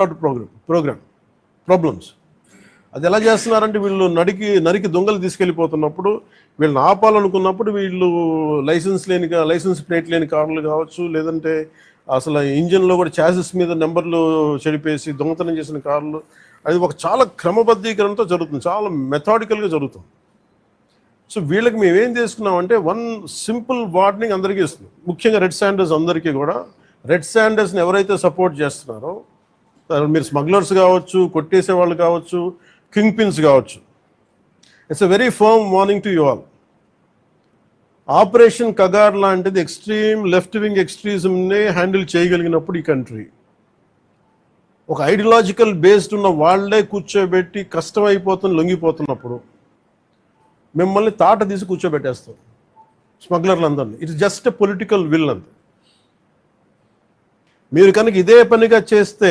Programme programme problems అది ఎలా చేస్తున్నారంటే వీళ్ళు నడికి నరికి దొంగలు తీసుకెళ్ళిపోతున్నప్పుడు వీళ్ళని ఆపాలనుకున్నప్పుడు వీళ్ళు లైసెన్స్ లేని లైసెన్స్ ప్లేట్ లేని కార్లు కావచ్చు లేదంటే అసలు ఇంజిన్లో కూడా చాసెస్ మీద నెంబర్లు చెడిపేసి దొంగతనం చేసిన కార్లు అది ఒక చాలా క్రమబద్ధీకరణతో జరుగుతుంది చాలా మెథాడికల్గా జరుగుతుంది. సో వీళ్ళకి మేము ఏం చేసుకున్నామంటే వన్ సింపుల్ వార్నింగ్ అందరికీ ఇస్తుంది ముఖ్యంగా రెడ్ శాండర్స్ అందరికీ కూడా. రెడ్ శాండర్స్ని ఎవరైతే సపోర్ట్ చేస్తున్నారో మీరు స్మగ్లర్స్ కావచ్చు కొట్టేసే వాళ్ళు కావచ్చు కింగ్ పిన్స్ కావచ్చు. It's a very firm warning to you all operation Kagar లాంటిది ఎక్స్ట్రీమ్ లెఫ్ట్ వింగ్ ఎక్స్ట్రీజంని హ్యాండిల్ చేయగలిగినప్పుడు ఈ కంట్రీ ఒక ఐడియాలజికల్ బేస్డ్ ఉన్న వాళ్ళే కూర్చోబెట్టి కష్టమైపోతుంది లొంగిపోతున్నప్పుడు మిమ్మల్ని తాట తీసి కూర్చోబెట్టేస్తాం స్మగ్లర్లందరినీ it's just a political will అంతే. మీరు కనుక ఇదే పనిగా చేస్తే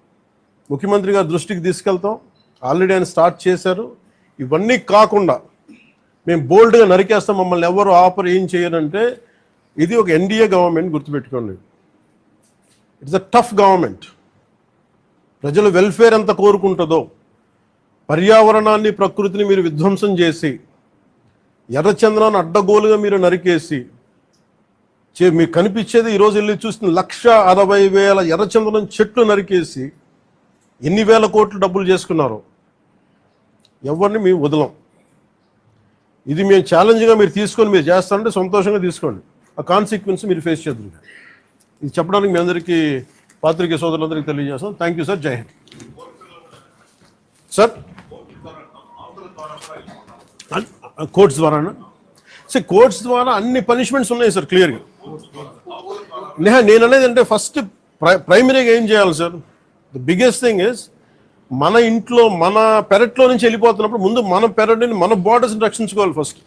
ముఖ్యమంత్రి గారి దృష్టికి తీసుకెళ్తాం. ఆల్రెడీ ఆయన స్టార్ట్ చేశారు. ఇవన్నీ కాకుండా మేము బోల్డ్గా నరికేస్తాం. మమ్మల్ని ఎవరు ఆఫర్ ఏం చేయరంటే ఇది ఒక ఎన్డీఏ గవర్నమెంట్ గుర్తుపెట్టుకోండి. It's a tough government. ప్రజల వెల్ఫేర్ ఎంత కోరుకుంటుందో పర్యావరణాన్ని ప్రకృతిని మీరు విధ్వంసం చేసి ఎర్రచంద్రాన్ని అడ్డగోలుగా మీరు నరికేసి చే మీకు కనిపించేది ఈరోజు వెళ్ళి చూసిన లక్ష అరవై వేల ఎర్రచంద్రం చెట్లు నరికేసి ఎన్ని వేల కోట్లు డబ్బులు చేసుకున్నారు ఎవరిని మేము వదలం. ఇది మేము ఛాలెంజ్గా మీరు తీసుకొని మీరు చేస్తారంటే సంతోషంగా తీసుకోండి. ఆ కాన్సిక్వెన్స్ మీరు ఫేస్ చేద్దరు. ఇది చెప్పడానికి మీ అందరికీ పాత్రికే సోదరులందరికీ తెలియజేస్తాం. Thank you sir Jai Hind sir courts ద్వారానా? Sir courts ద్వారా అన్ని పనిష్మెంట్స్ ఉన్నాయి సార్ క్లియర్గా నేహ నేను అనేది అంటే ఫస్ట్ ప్రైమరీగా ఏం చేయాలి sir the biggest thing is మన ఇంట్లో మన పెరట్లో నుంచి వెళ్ళిపోతున్నప్పుడు ముందు మన పెరటిని మన బార్డర్స్ని రక్షించుకోవాలి ఫస్ట్